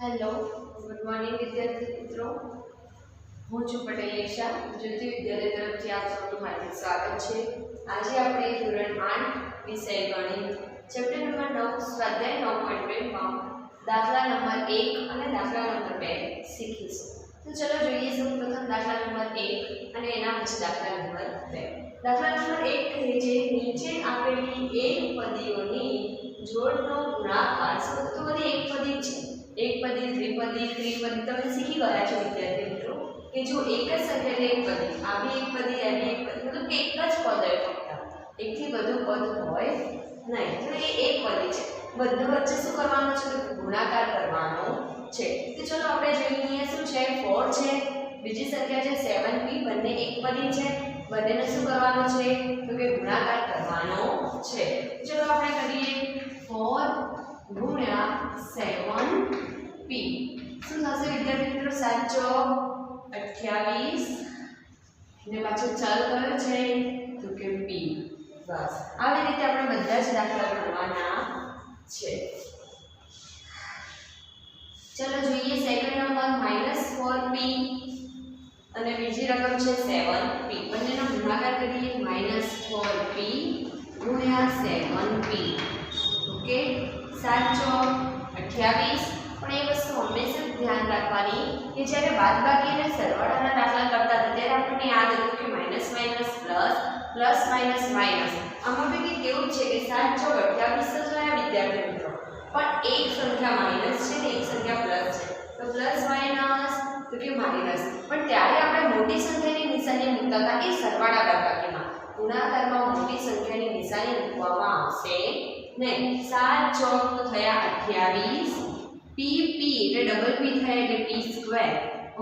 Hello, good morning વિદ્યાર્થી મિત્રો. હું છું પટેલ નિશા જ્યોતિ વિદ્યાલય તરફથી આપ સૌનું હાર્દિક સ્વાગત છે. આજે આપણે ધોરણ આઠ વિષય ગણિત ચેપ્ટર નંબર નવ, સ્વાધ્યાય નવ પોઈન્ટ બેમાં દાખલા નંબર એક અને દાખલા નંબર બે શીખીશું. તો ચલો જોઈએ સૌ પ્રથમ દાખલા નંબર એક અને એના પછી દાખલા નંબર બે. દાખલા નંબર એક કહે છે, નીચે આપેલી એક પદીઓની જોડનો ગુણાકાર સૌથી તો બધી એક પદી છે. એક પદી દ્વિપદી ત્રિપદી તમે શીખી ગયા છો વિદ્યાર્થી મિત્રો કે જો એક જ સંખ્યા એટલે એક પદી, આ બી એક પદી, આ એક પદી, મતલબ કે એક જ પદ હોય ફક્ત. એકથી વધુ પદ હોય નહીં. તો એ એક પદી છે. બધું વચ્ચે શું કરવાનું છે? તો ગુણાકાર કરવાનો છે. તો ચલો આપણે જોઈએ અહીંયા શું છે? ફોર છે. બીજી સંખ્યા છે સેવન બી બંને એક પદી છે. બંનેને શું કરવાનું છે? તો કે ગુણાકાર કરવાનો છે. ચલો આપણે કરીએ. ફોર ગુણ્યા 7p શું થશે વિદ્યાર્થી મિત્રો સાચો 28 ને પાછો ચલ કયો છે? તો કે પી બસ. આવી રીતે આપણે બધા જ દાખલા ગણવાના છે. ચલો જોઈએ second number minus four P અને બીજી રકમ છે સેવન પી બંનેનો ગુણાકાર કરીએ માઇનસ ફોર પી ગુણ્યા સેવન પી ઓકે? સાત ચોક અઠ્યાવીસ. પણ એ વસ્તુ હંમેશા ધ્યાન રાખવાની કે જ્યારે બાદબાકી અને સરવાળાના દાખલા કરતા હતા, ત્યારે આપણને યાદ હતું કે minus minus plus plus minus minus આમાં પૈકી કેવું છે કે સાત ચોક અઠ્યાવીસ જ રહ્યા વિદ્યાર્થી મિત્રો. પણ એક સંખ્યા માઇનસ છે ને એક સંખ્યા પ્લસ છે. તો પ્લસ માઇનસ તો કે માઇનસ પણ ત્યારે આપણે મોટી સંખ્યાની નિશાની મૂકતા હતા એ સરવાળા બાદબાકીમાં ગુણાકારમાં મોટી સંખ્યાની નિશાની મૂકવામાં આવશે નહીં. સાત ચોક થયા અઠ્યાવીસ. પી પી એટલે ડબલ પી થાય એટલે પી સ્ક્વેર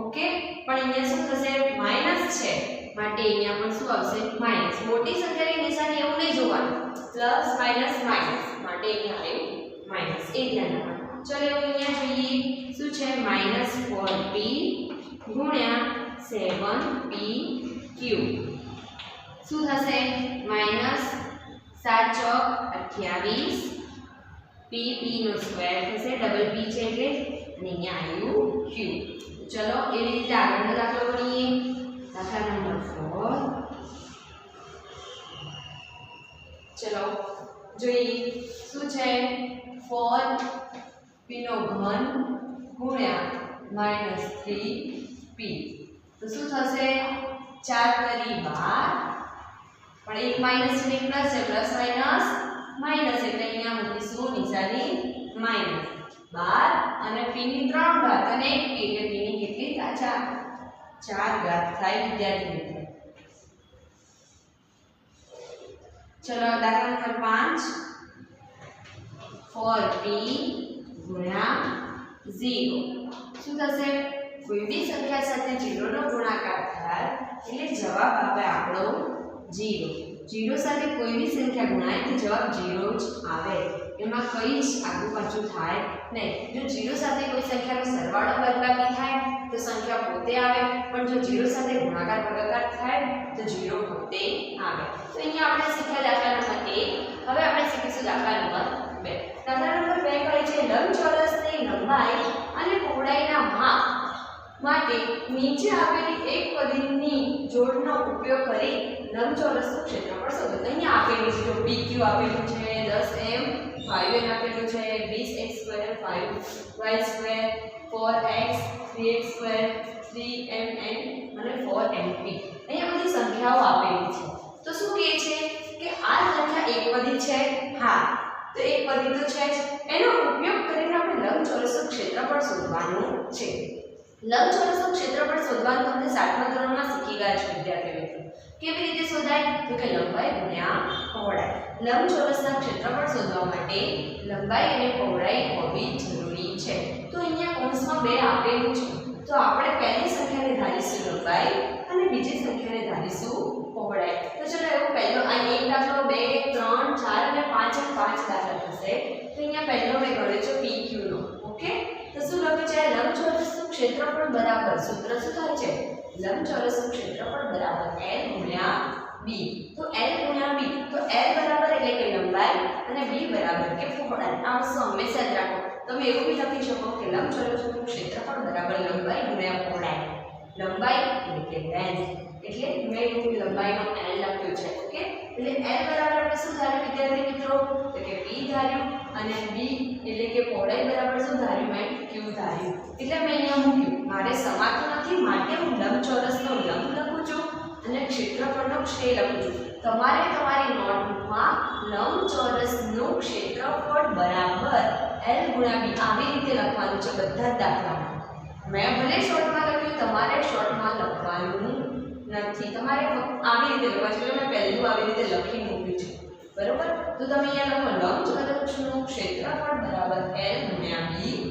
ઓકે પણ અહીંયા શું થશે? માઇનસ છે. માટે અહીંયા પણ શું આવશે? માઇનસ મોટી સંખ્યાની નિશાની એવું નહીં જોવાનું. પ્લસ માઇનસ માઇનસ માટે અહીંયા આવ્યું માઇનસ એ ધ્યાન રાખવાનું ચલો એવું અહીંયા જોઈએ. શું છે? માઇનસ ફોર પી ગુણ્યા સેવન પી ક્યુ શું થશે? માઇનસ સાત ચોક અઠ્યાવીસ પી પી નો સ્ક્વેર થશે ડબલ પી છે એટલે અને અહીંયા આવ્યું ક્યુ ચલો એવી રીતે આગળનો દાખલો ગણીએ દાખલા નંબર ફોર ચલો, જોઈએ, શું છે? ફોર પીનો ઘન ગુણ્યા માઇનસ થ્રી પી તો શું થશે? ચાર કરી બાર. પણ એક માઇનસ એક પ્લસ છે પ્લસ માઇનસ માઇનસ એટલે અહીંયા મૂકીશું નિશાની માઇનસ બાર અને p ની 3 ઘાત અને 1 p એટલે p ની કેટલી? થાય 4 4 ઘાત થાય વિદ્યાર્થી મિત્રો. ચલો, દાખલા નંબર 5 4p 0 શું થશે? કોઈની સંખ્યા સાથે 0 નો ગુણાકાર થાય એટલે જવાબ આપે આપણો 0 જીરો સાથે કોઈની સંખ્યા ગુણાય તો જવાબ જીરો જ આવે, એમાં કંઈ જ આગું પાછું થાય નહીં. જો જીરો સાથે કોઈ સંખ્યાનો સરવાળો બદલાકી થાય, તો સંખ્યા પોતે આવે, પણ જો જીરો સાથે ગુણાકાર ભાગાકાર થાય, તો જીરો પોતે આવે. તો અહીંયા આપણે શીખ્યા દાખલા નંબર એક. હવે આપણે શીખીશું દાખલા નંબર બે. દાખલા નંબર બે માટે નીચે આપેલી એક પદીની જોડનો ઉપયોગ કરી લંબચોરસનું ક્ષેત્રફળ શોધો. તો અહીંયા આપેલી છે, જો PQ આપેલું છે 10m 5n આપેલું છે 20x2 5y square 4x 3x square 3mn અને 4mp અહીંયા બધી સંખ્યાઓ આપેલી છે. તો શું કહે છે કે આ સંખ્યા એકપદી છે? હા. તો એકપદી તો છે જ. એનો ઉપયોગ કરીને આપણે લંબચોરસનું ક્ષેત્રફળ શોધવાનું છે. લંબચોરસનું ક્ષેત્રફળ શોધવાનું તમને સાતમા ધોરણમાં શીખી ગયા છો વિદ્યાર્થી મિત્રો કેવી રીતે શોધાય? તો કે લંબાઈ ગુણ્યા પહોળાઈ. લંબચોરસના ક્ષેત્રફળ શોધવા માટે લંબાઈ અને પહોળાઈ હોવી જરૂરી છે. તો અહીંયા કૌંસમાં બે આપેલું છે. તો આપણે પહેલી સંખ્યાને ધારીશું લંબાઈ અને બીજી સંખ્યાને ધારીશું પહોળાઈ. તો ચલો એવું પહેલો અહીં એક દાખલો, બે, ત્રણ, ચાર અને પાંચ એક પાંચ દાખલા થશે. તો અહીંયા પહેલો મેં ગણ્યો છે PQ નો. ઓકે? તો શું લખ્યું છે? લંબચોરસનું ક્ષેત્રફળ બરાબર સૂત્ર શું થાય છે? લંબચોરસનું ક્ષેત્રફળ બરાબર L ગુણ્યા B. તો L ગુણ્યા B. તો L બરાબર એટલે કે લંબાઈ અને B બરાબર કે પહોળાઈ. આ વસ્તુ હંમેશા જ રાખો. તમે એવું બી લખી શકો કે લંબચોરસનું ક્ષેત્રફળ બરાબર લંબાઈ ગુણ્યા પહોળાઈ. લંબાઈ એટલે કે લેન્થ એટલે મેં એવું લંબાઈનો L લખ્યો છે. ઓકે? એટલે L બરાબર આપણે શું ધાર્યું વિદ્યાર્થી મિત્રો? તો કે b ધાર્યું અને B એટલે કે પહોળાઈ બરાબર શું ધાર્યું? મેં Q એટલે મેં અહીંયા મૂક્યું મારે સમાતું નથી, માટે હું લંબચોરસનો લંબ લખું છું અને ક્ષેત્રફળનો ક્ષેત્ર લખું છું. તમારે તમારી નોટબુકમાં લંબચોરસનું ક્ષેત્રફળ બરાબર એલ ગુણાબી આવી રીતે લખવાનું છે બધા જ દાખલામાં. મેં ભલે શોર્ટમાં લખ્યું, તમારે શોર્ટમાં લખવાનું નથી. તમારે આવી રીતે લખવા છે. મેં પહેલું આવી રીતે લખી મૂક્યું છે. બરોબર? તો તમે અહીંયા લખો, લંબચોરસનું ક્ષેત્રફળ બરાબર એલ ગુણ્યા B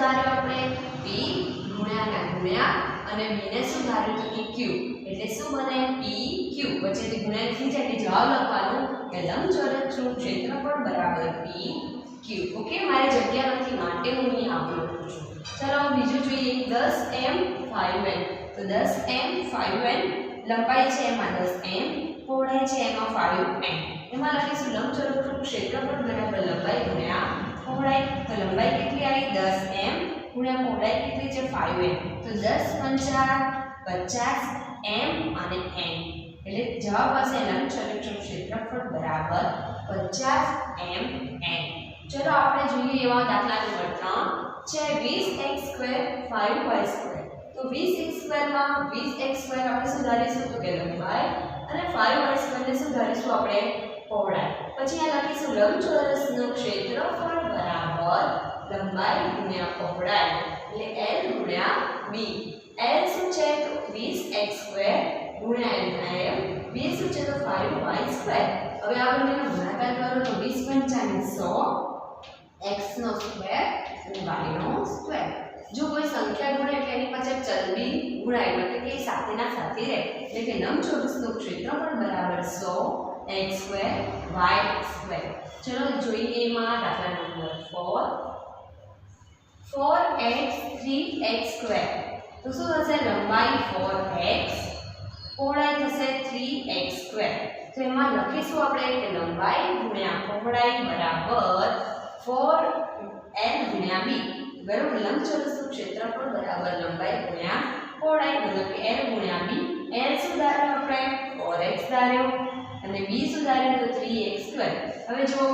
L ને શું ધાર્યું આપણે? P ગુણ્યા ના ગુણ્યા અને B ને શું તો કે Q. એટલે શું બને? P Q. વચ્ચેથી ગુણ્યા થઈ જાય એટલે જવાબ લખવાનું કે લંબચોરસનું ક્ષેત્રફળ બરાબર P Q. ઓકે મારી જગ્યા નથી માટે હું અહીં આવું લખું છું. ચાલો, બીજું જોઈએ. 10 m 5 એમ તો 10 m 5 એમ લંબાઈ છે એમાં દસ એમ પહોળાઈ છે એમાં 5 એમ એમાં લખીશું લંબચોરસનું ક્ષેત્રફળ બરાબર લંબાઈ ગુણ્યા પહોળાઈ, તો લંબાઈ કેટલી આવી? દસ એમ. ગુણ્યા પહોળાઈ કેટલી છે? 5 એમ. તો 10 પંચા 50 એમ અને n. એટલે જવાબ આવશે લંબચોરસનું ક્ષેત્રફળ બરાબર 50 m n. ચલો આપણે જોઈએ એવા દાખલા નંબર 3 છે 20x સ્ક્વેર 5y સ્ક્વેર. તો 20x સ્ક્વેરમાં 20x સ્ક્વેર આપણે સુધારીશું તો કે લંબાઈ અને 5y વાય ને સુધારીશું આપણે પહોળાઈ. પછી આ લખીશું લંબચોરસનું ક્ષેત્રફળ બરાબર લંબાઈ ગુણ્યા પહોળાઈ, એટલે L ગુણ્યા B. L શું છે? તો 20x સ્ક્વેર ગુણ્યા m B શું છે તો 5y સ્ક્વેર. હવે આ બંનેનો ગુણાકાર કરો તો 20 પંચાને 100 x સ્ક્વેર અને સ્ક્વેર. જો કોઈ સંખ્યા ગુણે એટલે એની પાછળ ચલબી ગુણાય, એટલે કે સાથેના સાથે રહે. એટલે કે લંબચોરસનું ક્ષેત્રફળ બરાબર 100 x સ્ક્વેર y સ્ક્વેર ચલો જોઈએ એમાં દાખલા નંબર 4 4x 3x સ્ક્વેર તો શું થશે લંબાઈ 4x પહોળાઈ થશે 3x સ્ક્વેર તો એમાં લખીશું આપણે કે લંબાઈ ગુણ્યા પહોળાઈ બરાબર 4l ગુણ્યા b. બરાબર લંબચોરસનું ક્ષેત્રફળ બરાબર લંબાઈ ગુણ્યા પહોળાઈ, મતલબ કે l ગુણ્યા b. L શું ધાર્યું આપણે? 4x ધાર્યો. અને b શું તો તો 3x સ્ક્વેર હવે જો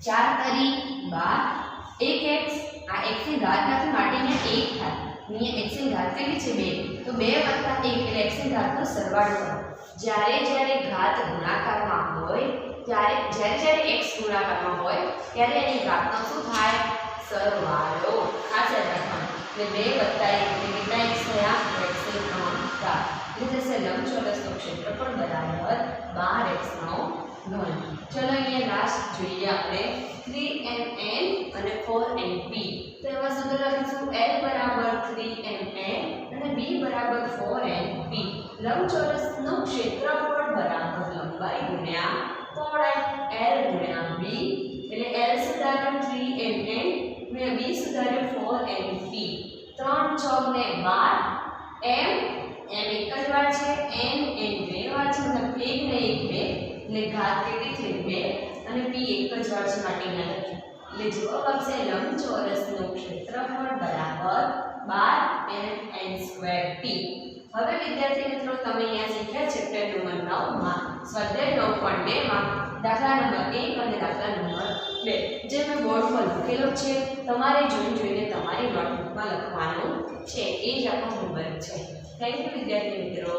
4 તરી 12 1x આ x ની ઘાત નથી માટે અહીંયા 1 થાય. અહીંયા x ની ઘાત કેટલી છે 2 તો 2 વત્તા 1 એટલે x ની ઘાતનો સરવાળો કરો. જ્યારે જ્યારે ઘાત ગુણાકારમાં હોય, ત્યારે જ્યારે જ્યારે x ગુણાકારમાં હોય, ત્યારે એની ઘાતનો શું થાય? સરવાળો. યાદ રાખવાનું. એટલે 2 વત્તા 1 એટલે કેટલા x થયા? x ની 3 ઘાત. એટલે થશે લંબચોરસનું ક્ષેત્રફળ બરાબર 12x નો ઘન ચલો અહીંયા લાસ્ટ જોઈએ આપણે થ્રી એમ એન અને ફોર 4mp તો એમાં સૂત્ર લખીશું એલ બરાબર થ્રી એમ એન અને બી બરાબર 4mp લંબચોરસનું ક્ષેત્રફળ બરાબર લંબાઈ ગુણ્યા પહોળાઈ એલ ગુણ્યા બી એટલે એલ સુધાર્યું થ્રી એમ એન અને બી સુધાર્યું 4mp 3 ચોક ને 12 m m એક જ વાર છે n n બે વાર છે, મતલબ એક ને એક બે, એટલે ઘાત કેટલી છે બે અને p એક જ વાર છે માટે અહીંયા લખ્યું એટલે જવાબ આવશે લંબચોરસનું ક્ષેત્રફળ બરાબર 12 n n સ્ક્વેર p હવે વિદ્યાર્થી મિત્રો, તમે અહીંયા શીખ્યા ચેપ્ટર નંબર 9 માં સ્વાધ્યાય 9.2 માં દાખલા નંબર 1 અને દાખલા નંબર 2 જે મેં બોર્ડ પર લખેલો છે, તમારે જોઈ જોઈને તમારી નોટબુકમાં લખવાનું છે. એ જ આપણો હોમવર્ક છે. થેન્ક યુ વિદ્યાર્થી મિત્રો.